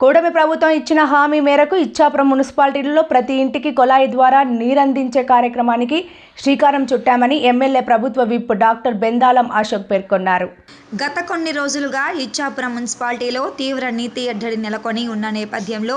కూడమి ప్రభుత్వం ఇచ్చిన హామీ మేరకు ఇచ్చాపురం మున్సిపాలిటీలో ప్రతి ఇంటికి కొలాయి ద్వారా నీరందించే కార్యక్రమానికి శ్రీకారం చుట్టామని ఎమ్మెల్యే ప్రభుత్వ విప్ డాక్టర్ బెందాలం అశోక్ పేర్కొన్నారు. గత కొన్ని రోజులుగా ఇచ్చాపురం మున్సిపాలిటీలో తీవ్ర నీతి ఎద్దడి నెలకొని ఉన్న నేపథ్యంలో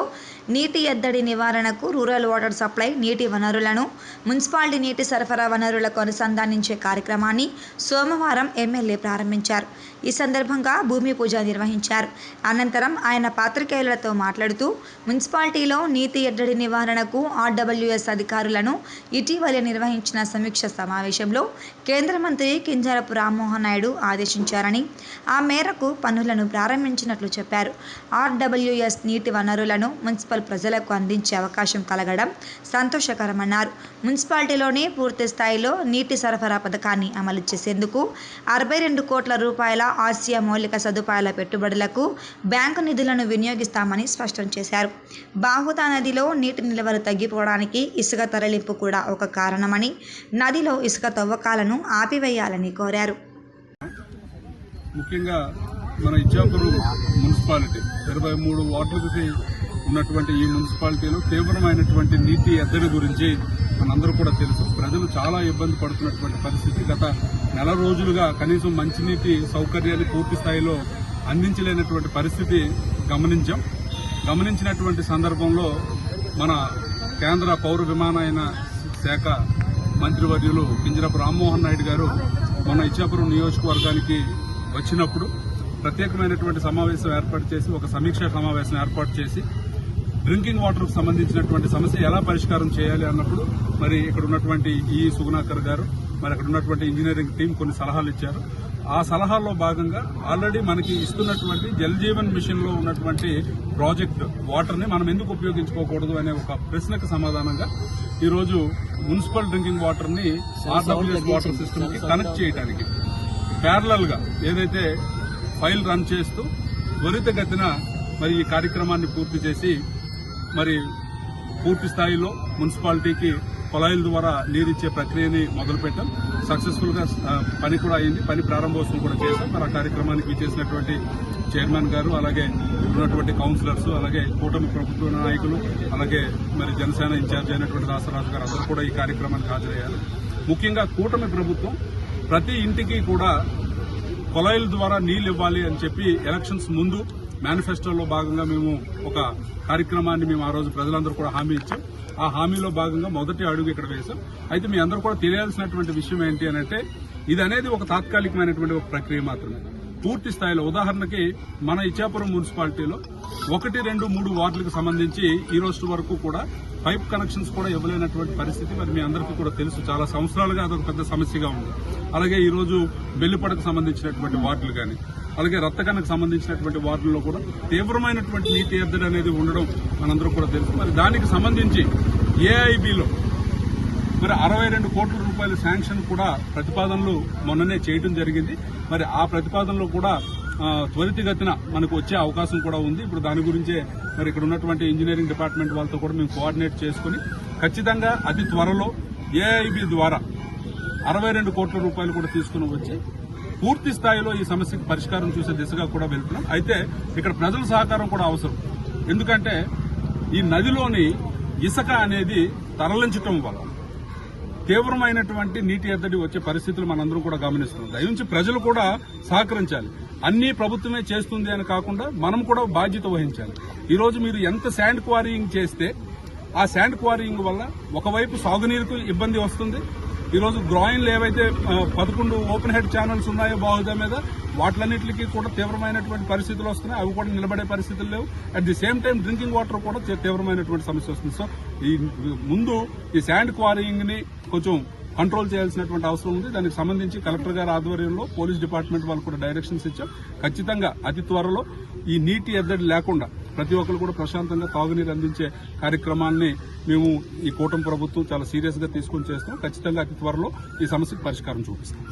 నీటి ఎద్దడి నివారణకు రూరల్ వాటర్ సప్లై నీటి వనరులను మున్సిపాలిటీ నీటి సరఫరా వనరులకు అనుసంధానించే కార్యక్రమాన్ని సోమవారం ఎమ్మెల్యే ప్రారంభించారు. ఈ సందర్భంగా భూమి పూజ నిర్వహించారు. అనంతరం ఆయన పాత్రికేయులతో మాట్లాడుతూ మున్సిపాలిటీలో నీటి ఎద్దడి నివారణకు ఆర్డబ్ల్యూఎస్ అధికారులను ఇటీవల నిర్వహించిన సమీక్ష సమావేశంలో కేంద్ర మంత్రి కింజరపు రామ్మోహన్ నాయుడు ఆదేశించారని ఆ మేరకు పనులను ప్రారంభించినట్లు చెప్పారు. ఆర్డబ్ల్యూఎస్ నీటి వనరులను మున్సిపల్ ప్రజలకు అందించే అవకాశం కలగడం సంతోషకరమన్నారు. మున్సిపాలిటీలోనే పూర్తి స్థాయిలో నీటి సరఫరా పథకాన్ని అమలు చేసేందుకు అరవై రెండు కోట్ల రూపాయల ఆసియా మౌలిక సదుపాయాల పెట్టుబడులకు బ్యాంకు నిధులను వినియోగిస్తామని స్పష్టం చేశారు. బాహుదా నదిలో నీటి నిల్వలు తగ్గిపోవడానికి ఇసుక తరలింపు కూడా ఒక కారణమని నదిలో ఇసుక తవ్వకాలను ఆపివేయాలని కోరారు. ముఖ్యంగా మన ఇచ్చాపురం మున్సిపాలిటీ ఇరవై మూడు వార్డులకి ఉన్నటువంటి ఈ మున్సిపాలిటీలో తీవ్రమైనటువంటి నీటి ఎద్దడి గురించి మనందరూ కూడా తెలుసు. ప్రజలు చాలా ఇబ్బంది పడుతున్నటువంటి పరిస్థితి. గత నెల రోజులుగా కనీసం మంచినీటి సౌకర్యాన్ని పూర్తి స్థాయిలో అందించలేనటువంటి పరిస్థితి గమనించాం. గమనించినటువంటి సందర్భంలో మన కేంద్ర పౌర విమానయాన శాఖ మంత్రివర్యులు కింజరపు రామ్మోహన్ నాయుడు గారు మొన్న ఇచ్చాపురం నియోజకవర్గానికి వచ్చినప్పుడు ప్రత్యేకమైనటువంటి సమావేశం ఏర్పాటు చేసి ఒక సమీక్షా సమావేశం ఏర్పాటు చేసి డ్రింకింగ్ వాటర్కు సంబంధించినటువంటి సమస్య ఎలా పరిష్కారం చేయాలి అన్నప్పుడు మరి ఇక్కడ ఉన్నటువంటి ఈ సుగుణాకర్ గారు మరి అక్కడ ఉన్నటువంటి ఇంజనీరింగ్ టీం కొన్ని సలహాలు ఇచ్చారు. ఆ సలహాల్లో భాగంగా ఆల్రెడీ మనకి ఇస్తున్నటువంటి జల్ జీవన్ మిషన్లో ఉన్నటువంటి ప్రాజెక్ట్ వాటర్ని మనం ఎందుకు ఉపయోగించుకోకూడదు అనే ఒక ప్రశ్నకు సమాధానంగా ఈ రోజు మున్సిపల్ డ్రింకింగ్ వాటర్ని ఆర్డబ్ల్యూఎస్ వాటర్ సిస్టమ్కి కనెక్ట్ చేయడానికి ప్యారలల్గా ఏదైతే ఫైల్ రన్ చేస్తూ త్వరితగతిన మరి ఈ కార్యక్రమాన్ని పూర్తి చేసి మరి పూర్తి స్థాయిలో మున్సిపాలిటీకి కొలాయిల ద్వారా నీరిచ్చే ప్రక్రియని మొదలుపెట్టాం. సక్సెస్ఫుల్గా పని కూడా అయింది. పని ప్రారంభోత్సవం కూడా చేశాం. మరి ఆ కార్యక్రమానికి చేసినటువంటి చైర్మన్ గారు అలాగే ఉన్నటువంటి కౌన్సిలర్స్ అలాగే కూటమి ప్రభుత్వ నాయకులు అలాగే మరి జనసేన ఇన్ఛార్జ్ అయినటువంటి రాసరాజు గారు అందరూ కూడా ఈ కార్యక్రమానికి హాజరయ్యారు. ముఖ్యంగా కూటమి ప్రభుత్వం ప్రతి ఇంటికి కూడా కొలాయిల ద్వారా నీళ్ళు ఇవ్వాలి అని చెప్పి ఎలక్షన్స్ ముందు మేనిఫెస్టోలో భాగంగా మేము ఒక కార్యక్రమాన్ని మేము ఆ రోజు ప్రజలందరూ కూడా హామీ ఇచ్చాం. ఆ హామీలో భాగంగా మొదటి అడుగు ఇక్కడ వేశాం. అయితే మీ అందరూ కూడా తెలియాల్సినటువంటి విషయం ఏంటి అని అంటే ఇది అనేది ఒక తాత్కాలికమైనటువంటి ఒక ప్రక్రియ మాత్రమే. పూర్తి స్థాయిలో ఉదాహరణకి మన ఇచ్చాపురం మున్సిపాలిటీలో ఒకటి రెండు మూడు వార్డులకు సంబంధించి ఈ రోజు వరకు కూడా పైప్ కనెక్షన్స్ కూడా ఇవ్వలేనటువంటి పరిస్థితి మరి మీ అందరికీ కూడా తెలుసు. చాలా సంవత్సరాలుగా అదొక పెద్ద సమస్యగా ఉంది. అలాగే ఈ రోజు బెల్లిపడకు సంబంధించినటువంటి వార్డులు కానీ అలాగే రత్తకన్నకు సంబంధించినటువంటి వార్డుల్లో కూడా తీవ్రమైనటువంటి నీటి ఎద్దడి అనేది ఉండడం మనందరూ కూడా తెలుసు. మరి దానికి సంబంధించి ఏఐబిలో మరి అరవై రెండు కోట్ల రూపాయల శాంక్షన్ కూడా ప్రతిపాదనలు మొన్ననే చేయడం జరిగింది. మరి ఆ ప్రతిపాదనలో కూడా త్వరితగతిన మనకు వచ్చే అవకాశం కూడా ఉంది. ఇప్పుడు దాని గురించే మరి ఇక్కడ ఉన్నటువంటి ఇంజనీరింగ్ డిపార్ట్మెంట్ వాళ్ళతో కూడా మేము కోఆర్డినేట్ చేసుకుని ఖచ్చితంగా అతి త్వరలో ఏఐబి ద్వారా అరవై రెండు కోట్ల రూపాయలు కూడా తీసుకుని వచ్చి పూర్తి స్థాయిలో ఈ సమస్యకు పరిష్కారం చూసే దిశగా కూడా వెళ్తున్నాం. అయితే ఇక్కడ ప్రజల సహకారం కూడా అవసరం. ఎందుకంటే ఈ నదిలోని ఇసుక అనేది తరలించటం వల్ల తీవ్రమైనటువంటి నీటి ఎద్దడి వచ్చే పరిస్థితులు మనందరం కూడా గమనిస్తున్నాం. దయవుంచి ప్రజలు కూడా సహకరించాలి. అన్ని ప్రభుత్వమే చేస్తుంది అని కాకుండా మనం కూడా బాధ్యత వహించాలి. ఈరోజు మీరు ఎంత శాండ్ క్వారీయింగ్ చేస్తే ఆ శాండ్ క్వారీయింగ్ వల్ల ఒకవైపు సాగునీరుకు ఇబ్బంది వస్తుంది ఈరోజు గ్రాయిన్లు ఏవైతే పదకొండు ఓపెన్ హెడ్ ఛానల్స్ ఉన్నాయో బాహుదా మీద వాటిలన్నింటికి కూడా తీవ్రమైనటువంటి పరిస్థితులు వస్తున్నాయి. అవి కూడా నిలబడే పరిస్థితులు లేవు. At the same time drinking water కూడా తీవ్రమైనటువంటి సమస్య వస్తుంది. సో ఈ ముందు ఈ శాండ్ క్వారీయింగ్ని కొంచెం కంట్రోల్ చేయాల్సినటువంటి అవసరం ఉంది. దానికి సంబంధించి కలెక్టర్ గారి ఆధ్వర్యంలో పోలీస్ డిపార్ట్మెంట్ వాళ్ళు కూడా డైరెక్షన్స్ ఇచ్చాం ఖచ్చితంగా అతి త్వరలో ఈ నీటి ఎద్దడి లేకుండా ప్రతి ఒక్కరు కూడా ప్రశాంతంగా తాగునీరు అందించే కార్యక్రమాన్ని మేము ఈ కూటమి ప్రభుత్వం చాలా సీరియస్గా తీసుకొని చేస్తాం. ఖచ్చితంగా అతి త్వరలో ఈ సమస్యకు పరిష్కారం చూపిస్తాం.